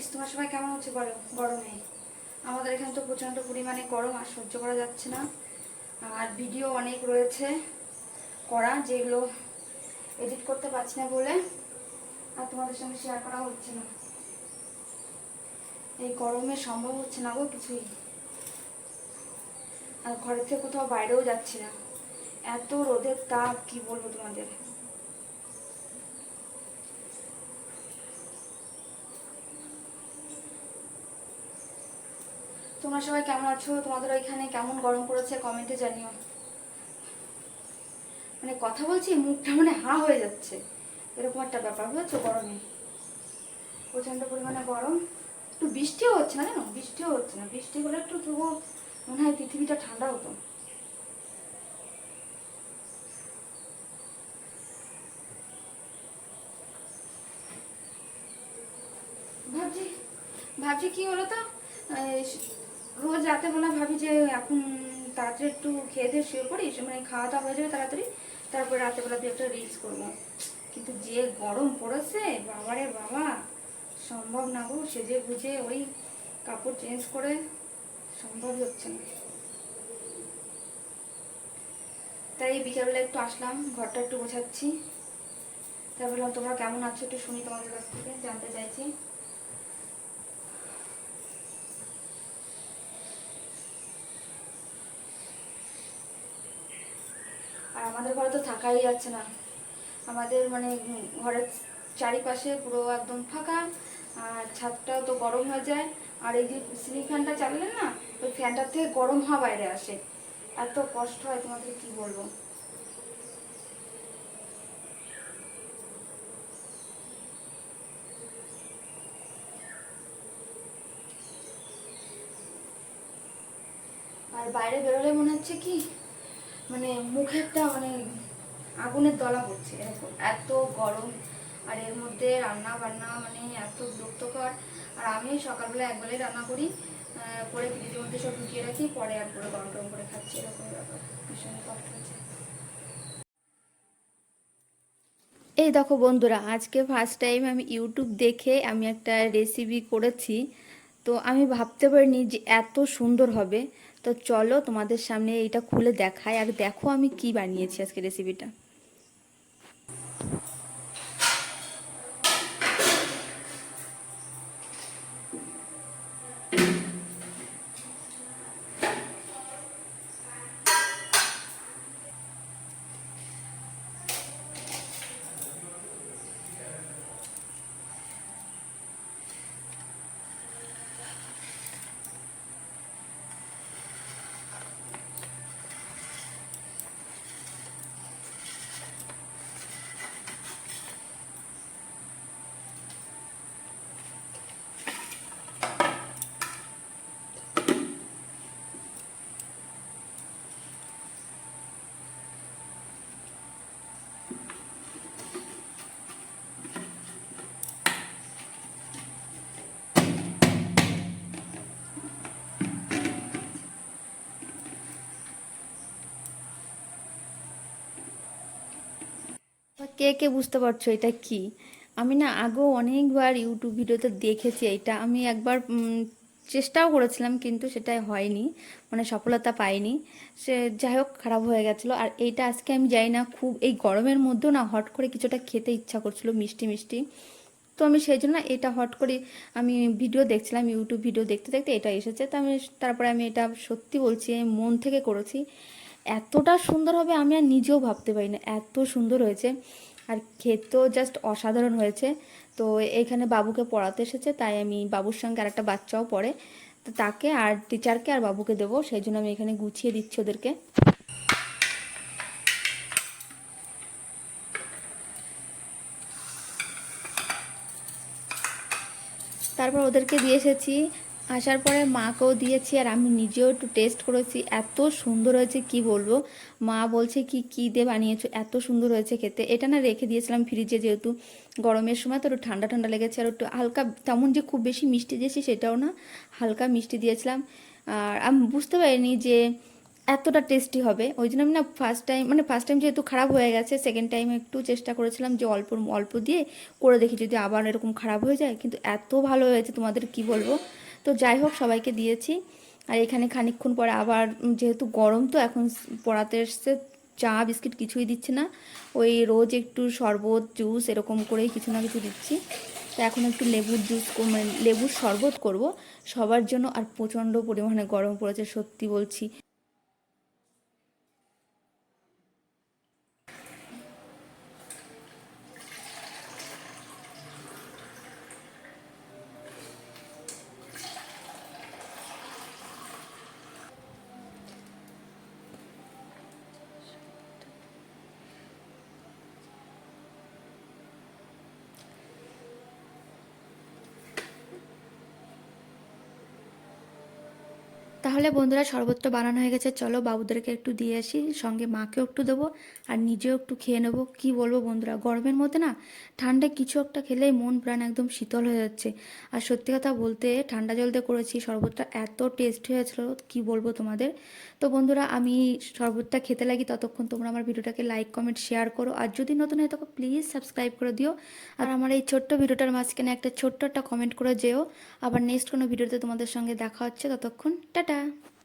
Friends তোমার সবাই কেমন হচ্ছে বলো? গরমে আমাদের এখানে তো প্রচণ্ড পরিমাণে গরম আর সহ্য করা যাচ্ছে না। আর ভিডিও অনেক রয়েছে করা যেগুলো এডিট করতে পারছি না বলে আর তোমাদের সঙ্গে শেয়ার করা হচ্ছে না। এই গরমে সম্ভব হচ্ছে না গো কিছুই। আর ঘরের থেকে কোথাও বাইরেও যাচ্ছি না। এত রোদের তাপ, কি বলব তোমাদের? তোমরা সবাই কেমন আছো? তোমাদের ওইখানে কেমন গরম পড়েছে? কমেন্টে জানিও। মানে কথা বলছি, মুখটা মানে হা হয়ে যাচ্ছে। এরকম একটা ব্যাপার বুঝেছ গরমে। প্রচণ্ড পরিমাণে গরম। একটু বৃষ্টিও হচ্ছে না জানো? বৃষ্টিও হচ্ছে না। বৃষ্টি হলে একটু তবু মনে হয় পৃথিবীটা ঠান্ডা হতো। ভাবছি ভাবছি কি হলো তো? রোজ রাতে বেলা ভাবি যে এখন তাড়াতাড়ি একটু খেয়ে দিয়ে শুয়ে পড়ি মানে খাওয়া দাওয়া হয়ে যাবে তাড়াতাড়ি, তারপরে রাতে বেলা দিয়ে একটা রিলস করব। কিন্তু যে গরম পড়েছে, বাবারে বাবা, সম্ভব না গো, সেজে বুঝে ওই কাপড় চেঞ্জ করে সম্ভব হচ্ছে না। তাই বিকেলবেলা একটু আসলাম, ঘরটা একটু গোছাচ্ছি। বললাম তোমরা কেমন আছো একটু শুনি তোমাদের কাছ থেকে, জানতে চাইছি। আর আমাদের ঘরে তো থাকাই যাচ্ছে না। আমাদের মানে ঘরের চারিপাশে পুরো একদম ফাঁকা, আর ছাদটাও তো গরম হয়ে যায়। আর এই যে সিলিং ফ্যানটা চালালে না ওই ফ্যানটার থেকে গরম হাওয়া বাইরে আসে। এত কষ্ট হয় তোমাদের কি বলব? আর বাইরে বেরোলে মনে হচ্ছে কি মানে মুখেরটা মানে আগুনের দলা পড়ছে এরকম। এত গরম, আর এর মধ্যে রান্না বান্না মানে এত বিরক্তকর। আর আমি সকালবেলা একবেলাই রান্না করি করে ফ্রিজের মধ্যে সব ঢুকিয়ে রাখি, পরে আর গরম গরম করে খাচ্ছি, এরকম ব্যাপার। ভীষণ কষ্ট হচ্ছে। এই দেখো বন্ধুরা, আজকে ফার্স্ট টাইম আমি ইউটিউব দেখে আমি একটা রেসিপি করেছি। তো আমি ভাবতে পারিনি যে এত সুন্দর হবে। তো চলো তোমাদের সামনে এটা খুলে দেখায় আর দেখো আমি কি বানিয়েছি আজকে রেসিপিটা কে কে বুঝতে পারছ এটা কি? আমি না আগেও অনেকবার ইউটিউব ভিডিওতে দেখেছি এটা। আমি একবার চেষ্টাও করেছিলাম কিন্তু সেটা হয়নি মানে সফলতা পাইনি। সে যাই হোক, খারাপ হয়ে গেছিল। আর এইটা আজকে আমি যাই না, খুব এই গরমের মধ্যেও না হট করে কিছুটা খেতে ইচ্ছা করছিল, মিষ্টি মিষ্টি। তো আমি সেই জন্য এটা হট করে আমি ভিডিও দেখছিলাম ইউটিউব ভিডিও দেখতে দেখতে এটা এসেছে। তো আমি তারপরে আমি এটা সত্যি বলছি মন থেকে করেছি। এতটা সুন্দর হবে আমি আর নিজেও ভাবতে পারি না, এত সুন্দর হয়েছে। আর খেতেও জাস্ট অসাধারণ হয়েছে। তো এখানে বাবুকে পড়াতে এসেছে, তাই আমি বাবুর সঙ্গে আরেকটা বাচ্চাও পড়ে। তো তাকে আর টিচারকে আর বাবুকে দেবো, সেই জন্য আমি এখানে গুছিয়ে দিচ্ছি ওদেরকে। তারপর ওদেরকে দিয়ে এসেছি আসার পরে মাকেও দিয়েছি আর আমি নিজেও একটু টেস্ট করেছি। এত সুন্দর হয়েছে, কি বলব? মা বলছে কি কি দিয়ে বানিয়েছো? এত সুন্দর হয়েছে খেতে। এটা না রেখে দিয়েছিলাম ফ্রিজে যেহেতু গরমের সময়, তো একটু ঠান্ডা ঠান্ডা লেগেছে আর একটু হালকা, তেমন যে খুব বেশি মিষ্টি দিয়েছি সেটাও না, হালকা মিষ্টি দিয়েছিলাম। আর আমি বুঝতে পারিনি যে এতটা টেস্টি হবে। ওই জন্য আমি না ফার্স্ট টাইম মানে ফার্স্ট টাইম যেহেতু খারাপ হয়ে গেছে সেকেন্ড টাইম একটু চেষ্টা করেছিলাম যে অল্প অল্প দিয়ে করে দেখি যদি আবার এরকম খারাপ হয়ে যায়। কিন্তু এত ভালো হয়েছে তোমাদের, কি বলব? তো যাই হোক, সবাইকে দিয়েছি। আর এখানে খানিক্ষণ পরে আবার যেহেতু গরম, তো এখন পড়াতে এসছে। চা, বিস্কিট কিছুই দিচ্ছে না। ওই রোজ একটু শরবত, জুস এরকম করেই কিছু না কিছু দিচ্ছি। তো এখন একটু লেবুর জুস মানে লেবুর শরবত করব। সবার জন্য আর প্রচণ্ড পরিমাণে গরম পড়েছে, সত্যি বলছি। তাহলে বন্ধুরা শরবতটা বানানো হয়ে গেছে। চলো বাবুদেরকে একটু দিয়ে আসি, সঙ্গে মাকেও একটু দেবো, আর নিজেও একটু খেয়ে নেব। কি বলব বন্ধুরা, গরমের মধ্যে না ঠান্ডা কিছু একটা খেলেই মন প্রাণ একদম শীতল হয়ে যাচ্ছে। আর সত্যি কথা বলতে ঠান্ডা জল দিয়ে করেছি, শরবতটা এত টেস্ট হয়েছিল, কি বলব তোমাদের। তো বন্ধুরা আমি শরবতটা খেতে লাগি ততক্ষণ তোমরা আমার ভিডিওটাকে লাইক কমেন্ট শেয়ার করো। আর যদি নতুন হয় তখন প্লিজ সাবস্ক্রাইব করে দিও। আর আমার এই ছোট্ট ভিডিওটার মাঝখানে একটা ছোট্ট একটা কমেন্ট করে যেও। আবার নেক্সট কোনো ভিডিওতে তোমাদের সঙ্গে দেখা হচ্ছে, ততক্ষণ টাটা। Пока!